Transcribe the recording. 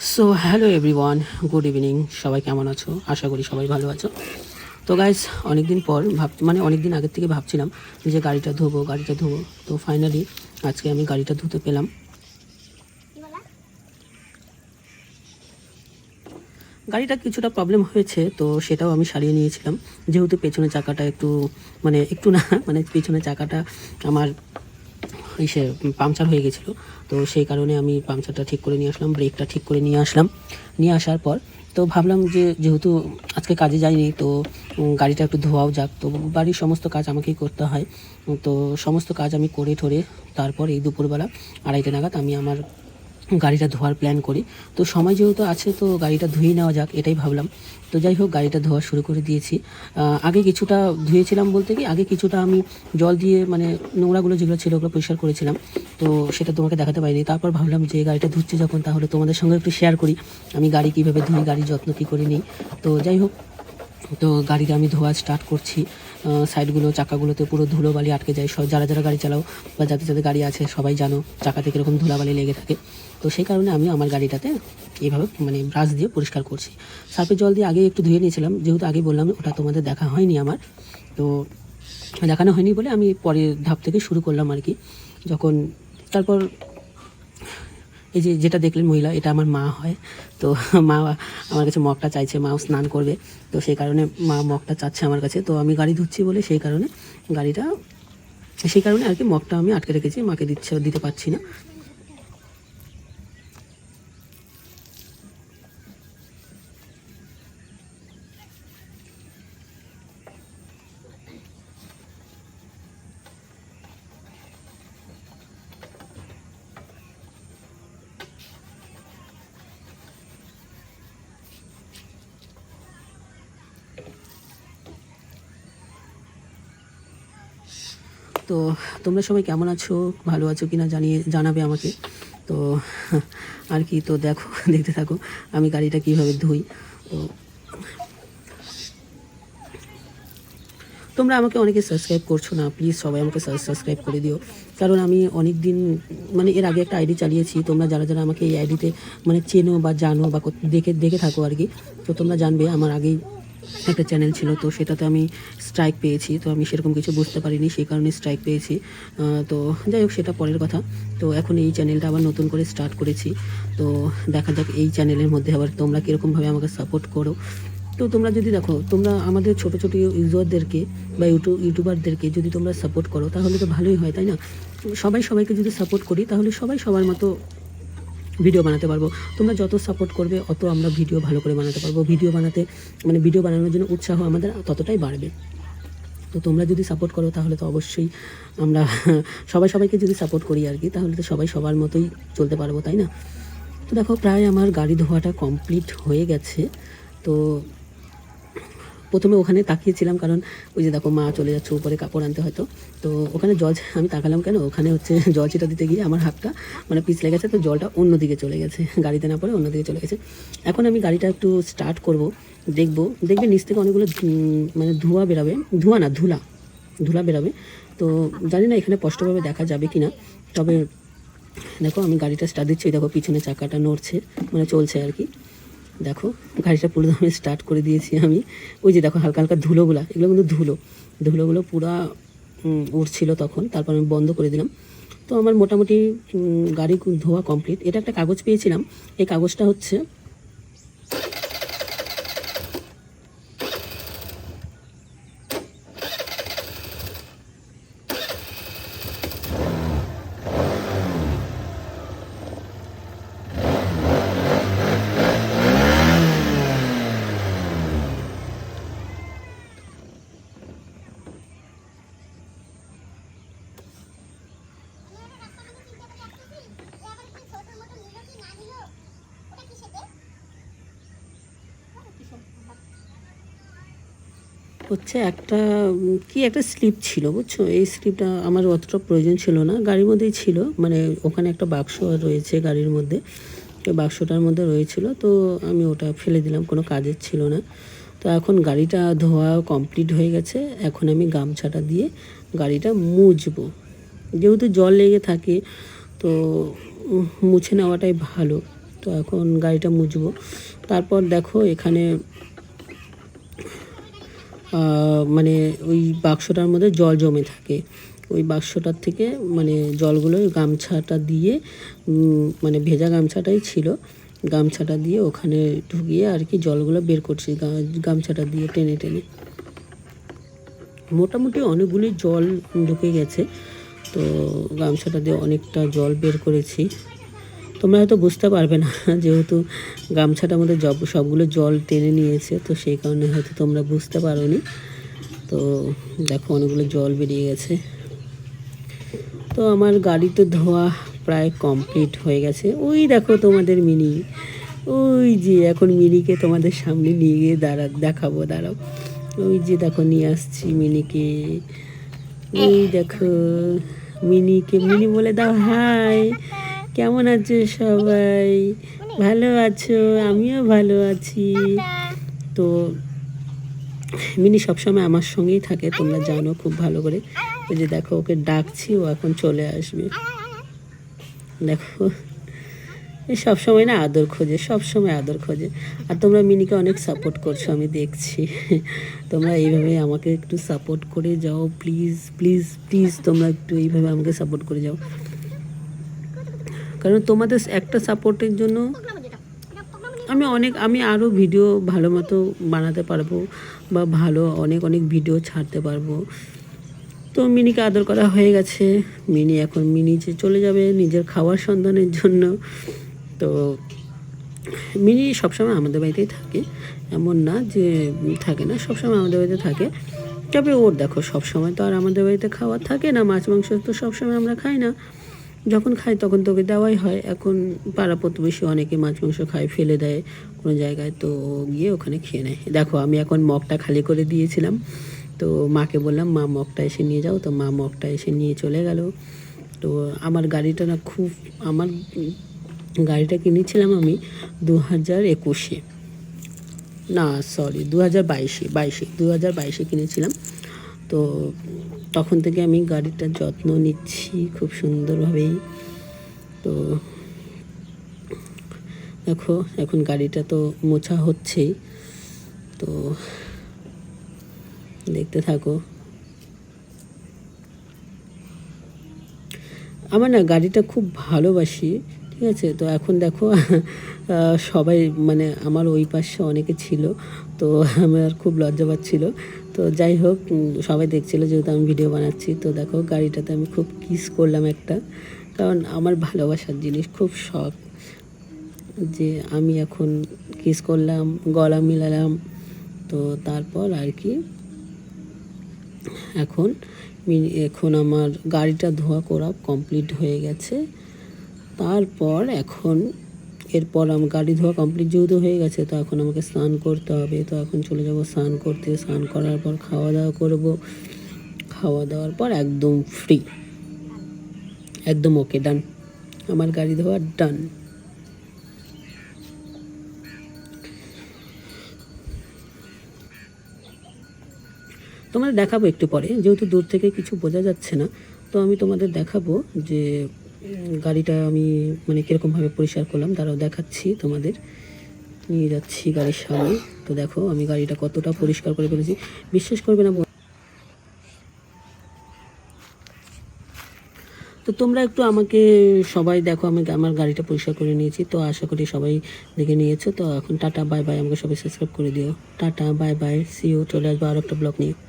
So hello everyone good evening সবাই কেমন আছো? আশা করি সবাই ভালো আছো। তো গাইস অনেকদিন পর ভাব মানে অনেক দিন আগের থেকে ভাবছিলাম যে গাড়িটা ধোবো গাড়িটা ধোবো। তো ফাইনালি আজকে আমি গাড়িটা ধুতে পেলাম। গাড়িটা কিছুটা প্রবলেম হয়েছে, তো সেটাও আমি সারিয়ে নিয়েছিলাম। যেহেতু পেছনের চাকাটা একটু মানে একটু না মানে পেছনের চাকাটা আমার ইসে পাংচার হয়ে গেছিল। তো সেই কারণে আমি পাংচারটা ঠিক করে নিয়ে আসলাম ব্রেকটা ঠিক করে নিয়ে আসলাম। নিয়ে আসার পর তো ভাবলাম যে যেহেতু আজকে কাজে যাইনি, তো গাড়িটা একটু ধোয়াও যাক। তো বাড়ির সমস্ত কাজ আমাকেই করতে হয়। তো সমস্ত কাজ আমি করে ঠরে তারপর এই দুপুরবেলা আড়াইটে নাগাদ আমি আমার গাড়িটা ধোয়ার প্ল্যান করি। তো সময় যেহেতু আছে, তো গাড়িটা ধুয়ে নেওয়া যাক, এটাই ভাবলাম। তো যাই হোক, গাড়িটা ধোয়া শুরু করে দিয়েছি। আগে কিছুটা ধুয়েছিলাম বলতে কি, আগে কিছুটা আমি জল দিয়ে মানে নোংরাগুলো যেগুলো ছিল ওগুলো পরিষ্কার করেছিলাম। তো সেটা তোমাকে দেখাতে পারিনি। তারপর ভাবলাম যে গাড়িটা ধুচ্ছে যখন, তাহলে তোমাদের সঙ্গে একটু শেয়ার করি। আমি গাড়ি কীভাবে ধুই, গাড়ির যত্ন কী করে নিই তো যাই হোক, তো গাড়িটা আমি ধোয়া স্টার্ট করছি। সাইডগুলো, চাকাগুলোতে পুরো ধুলোবালি আটকে যায়। সব যারা যারা গাড়ি চালাও বা যাদের যাদের গাড়ি আছে, সবাই জানো চাকাতে কীরকম ধুলাবালি লেগে থাকে। তো সেই কারণে আমি আমার গাড়িটাতে এইভাবে মানে ব্রাশ দিয়ে পরিষ্কার করছি। সার্ফের জল দিয়ে আগে একটু ধুয়ে নিয়েছিলাম। যেহেতু আগে বললাম, ওটা তোমাদের দেখা হয়নি আমার। তো দেখানো হয়নি বলে আমি পরের ধাপ থেকে শুরু করলাম আর কি। যখন তারপর এই যে যেটা দেখলেন মহিলা, এটা আমার মা হয়। তো মা আমার কাছে মগটা চাইছে, মাও স্নান করবে। তো সেই কারণে মা মগটা চাচ্ছে আমার কাছে। তো আমি গাড়ি ধুচ্ছি বলে সেই কারণে গাড়িটা, সেই কারণে আর কি মগটা আমি আটকে রেখেছি। মাকে দিচ্ছে, দিতে পারছি না। তো তোমরা সবাই কেমন আছো? ভালো আছো কি না জানিয়ে জানাবে আমাকে। তো, আর কি, তো দেখো, দেখতে থাকো, আমি গাড়িটা কীভাবে ধুই। তো, তোমরা আমাকে অনেকে সাবস্ক্রাইব করছ না প্লিজ সবাই আমাকে সাবস্ক্রাইব করে দিও। কারণ আমি অনেক দিন মানে এর আগে একটা আইডি চালিয়েছি, তোমরা যারা যারা আমাকে এই আইডিতে মানে চেনো বা জানো বা দেখে দেখে থাকো আর কি, তো তোমরা জানবে, আমার আগেই একটা চ্যানেল ছিল, তো সেটাতে আমি স্ট্রাইক পেয়েছি, তো আমি সেরকম কিছু বুঝতে পারিনি, সেই কারণে স্ট্রাইক পেয়েছি। তো যাই হোক, সেটা পরের কথা। তো এখন এই চ্যানেলটা আবার নতুন করে স্টার্ট করেছি। তো দেখা যাক এই চ্যানেলের মধ্যে আবার তোমরা কীরকমভাবে আমাকে সাপোর্ট করো। তো তোমরা যদি দেখো, তোমরা আমাদের ছোট ছোট ইউজারদেরকে বা ইউটিউব ইউটিউবারদেরকে যদি তোমরা সাপোর্ট করো, তাহলে তো ভালোই হয়, তাই না? সবাই সবাইকে যদি সাপোর্ট করি, তাহলে সবাই সবার মতো ভিডিও বানাতে পারব। তোমরা যত সাপোর্ট করবে, অত আমরা ভিডিও ভালো করে বানাতে পারব। ভিডিও বানাতে মানে ভিডিও বানানোর জন্য উৎসাহ আমাদের ততটাই বাড়বে। তো তোমরা যদি সাপোর্ট করো, তাহলে তো অবশ্যই আমরা সবাই সবাইকে যদি সাপোর্ট করি আর কি, তাহলে তো সবাই সবার মতোই চলতে পারব, তাই না? তো দেখো, প্রায় আমার গাড়ি ধোয়াটা কমপ্লিট হয়ে গেছে। তো প্রথমে ওখানে তাকিয়েছিলাম, কারণ ওই যে দেখো মা চলে যাচ্ছে উপরে কাপড় আনতে হয়তো। তো ওখানে জল আমি তাকালাম কেন? ওখানে হচ্ছে জল ছিটা দিতে গিয়ে আমার হাতটা মানে পিছলে গেছে, তো জলটা অন্যদিকে চলে গেছে। গাড়িতে না পড়ে অন্যদিকে চলে গেছে। এখন আমি গাড়িটা একটু স্টার্ট করব, দেখব। দেখবে নিচ থেকে অনেকগুলো মানে ধোঁয়া বেরাবে। ধোঁয়া না, ধুলা। ধুলা বেরাবে। তো জানি না এখানে স্পষ্টভাবে দেখা যাবে কি না তবে দেখো আমি গাড়িটা স্টার্ট দিচ্ছি দেখো পিছনে চাকাটা নড়ছে মানে চলছে আর কি। দেখো, গাড়িটা পুরো আমি স্টার্ট করে দিয়েছি আমি। ওই যে দেখো হালকা হালকা ধুলোগুলা, এগুলো কিন্তু ধুলো। ধুলোগুলো পুরো উঠছিল তখন, তারপর আমি বন্ধ করে দিলাম। তো আমার মোটামুটি গাড়ি ধোয়া কমপ্লিট এটা একটা কাগজ পেয়েছিলাম। এই কাগজটা হচ্ছে হচ্ছে একটা কি একটা স্লিপ ছিল, বুঝছ? এই স্লিপটা আমার অতটা প্রয়োজন ছিল না। গাড়ির মধ্যেই ছিল মানে ওখানে একটা বাক্স রয়েছে গাড়ির মধ্যে। বাক্সটার মধ্যে রয়েছিল, তো আমি ওটা ফেলে দিলাম, কোনো কাজের ছিল না। তো এখন গাড়িটা ধোয়া কমপ্লিট হয়ে গেছে, এখন আমি গামছাটা দিয়ে গাড়িটা মুছবো। যেহেতু জল লেগে থাকে, তো মুছে নেওয়াটাই ভালো। তো এখন গাড়িটা মুছবো। তারপর দেখো এখানে মানে ওই বাক্সটার মধ্যে জল জমে থাকে। ওই বাক্সটার থেকে মানে জলগুলো গামছাটা দিয়ে মানে ভেজা গামছাটাই ছিল। গামছাটা দিয়ে ওখানে ঢুকিয়ে আর কি জলগুলো বের করছি গামছাটা দিয়ে টেনে টেনে। মোটামুটি অনেকগুলি জল ঢুকে গেছে, তো গামছাটা দিয়ে অনেকটা জল বের করেছি। তোমরা হয়তো বুঝতে পারবে না, যেহেতু গামছাটার মধ্যে জব, সবগুলো জল টেনে নিয়েছে, তো সেই কারণে হয়তো তোমরা বুঝতে পারোনি। তো দেখো অনেকগুলো জল বেরিয়ে গেছে। তো আমার গাড়িতে ধোয়া প্রায় কমপ্লিট হয়ে গেছে। ওই দেখো তোমাদের মিনি, ওই যে এখন মিনিকে তোমাদের সামনে নিয়ে গিয়ে দাঁড়া, দেখাবো, দাঁড়াও। ওই যে দেখো নিয়ে আসছি মিনিকে। ওই দেখো মিনিকে, মিনি বলে দাও হাই। কেমন আছো সবাই? ভালো আছো? আমিও ভালো আছি। তো মিনি সবসময় আমার সঙ্গেই থাকে, তোমরা জানো খুব ভালো করে। ওই যে দেখো, ওকে ডাকছি, ও এখন চলে আসবে। দেখো সব সময় না আদর খোঁজে সব সময় আদর খোঁজে। আর তোমরা মিনিকে অনেক সাপোর্ট করছ, আমি দেখছি। তোমরা এইভাবে আমাকে একটু সাপোর্ট করে যাও প্লিজ প্লিজ প্লিজ তোমরা একটু এইভাবে আমাকে সাপোর্ট করে যাও। কারণ তোমাদের একটা সাপোর্টের জন্য আমি অনেক, আমি আরও ভিডিও ভালো মতো বানাতে পারব বা ভালো অনেক অনেক ভিডিও ছাড়তে পারব। তো মিনিকে আদর করা হয়ে গেছে। মিনি এখন মিনি যে চলে যাবে নিজের খাওয়ার সন্ধানের জন্য। তো মিনি সবসময় আমাদের বাড়িতেই থাকে। এমন না যে থাকে না, সবসময় আমাদের বাড়িতে থাকে। তবে ওর দেখো, সবসময় তো আর আমাদের বাড়িতে খাওয়া থাকে না। মাছ, মাংস তো সবসময় আমরা খাই না। যখন খাই তখন তোকে দেওয়াই হয়। এখন পাড়া প্রতিবেশী অনেকে মাছ, মাংস খায়, ফেলে দেয় কোনো জায়গায়। তো গিয়ে ওখানে খেয়ে নেয়। দেখো, আমি এখন মগটা খালি করে দিয়েছিলাম। তো মাকে বললাম, মা, মগটা এসে নিয়ে যাও। তো মা মগটা এসে নিয়ে চলে গেল। তো আমার গাড়িটা না খুব, আমার গাড়িটা কিনেছিলাম আমি দু হাজার একুশে। না সরি দু হাজার বাইশে বাইশে দু হাজার বাইশে কিনেছিলাম। তো তখন থেকে আমি গাড়িটার যত্ন নিচ্ছি খুব সুন্দরভাবেই। তো দেখো, এখন গাড়িটা তো মোছা হচ্ছেই। তো দেখতে থাকো। আমার না গাড়িটা খুব ভালোবাসি, ঠিক আছে? তো এখন দেখো সবাই মানে আমার ওই পাশে অনেকে ছিল, তো আমার খুব লজ্জা পাচ্ছিল। তো যাই হোক সবাই দেখছিল যেহেতু আমি ভিডিও বানাচ্ছি, তো দেখো গাড়িটাতে আমি খুব কিস করলাম একটা। কারণ আমার ভালোবাসার জিনিস খুব শখ, যে আমি এখন কিস করলাম, গলা মিলালাম, তো তারপর আর কি এখন এখন আমার গাড়িটা ধোয়া করা কমপ্লিট হয়ে গেছে। তারপর এখন এরপর আমার গাড়ি ধোয়া কমপ্লিট যেহেতু হয়ে গেছে, তো এখন আমাকে স্নান করতে হবে। তো এখন চলে যাব স্নান করতে। স্নান করার পর খাওয়া দাওয়া করব। খাওয়া দাওয়ার পর একদম ফ্রি একদম ওকে ডান আমার গাড়ি ধোয়া ডান তোমাদের দেখাবো একটু পরে, যেহেতু দূর থেকে কিছু বোঝা যাচ্ছে না, তো আমি তোমাদের দেখাবো যে গাড়িটা আমি মানে কীরকমভাবে পরিষ্কার করলাম, তারাও দেখাচ্ছি তোমাদের। নিয়ে যাচ্ছি গাড়ির সামনে। তো দেখো, আমি গাড়িটা কতটা পরিষ্কার করে ফেলেছি। বিশ্বাস করবে না তো তোমরা একটু আমাকে, সবাই দেখো আমি আমার গাড়িটা পরিষ্কার করে নিয়েছি। তো আশা করি সবাই দেখে নিয়েছো। তো এখন টাটা, বাই বাই। আমাকে সবাই সাবস্ক্রাইব করে দিও। Tata, bye bye. সিও চলে আসব আর একটা ব্লগ নিয়ে।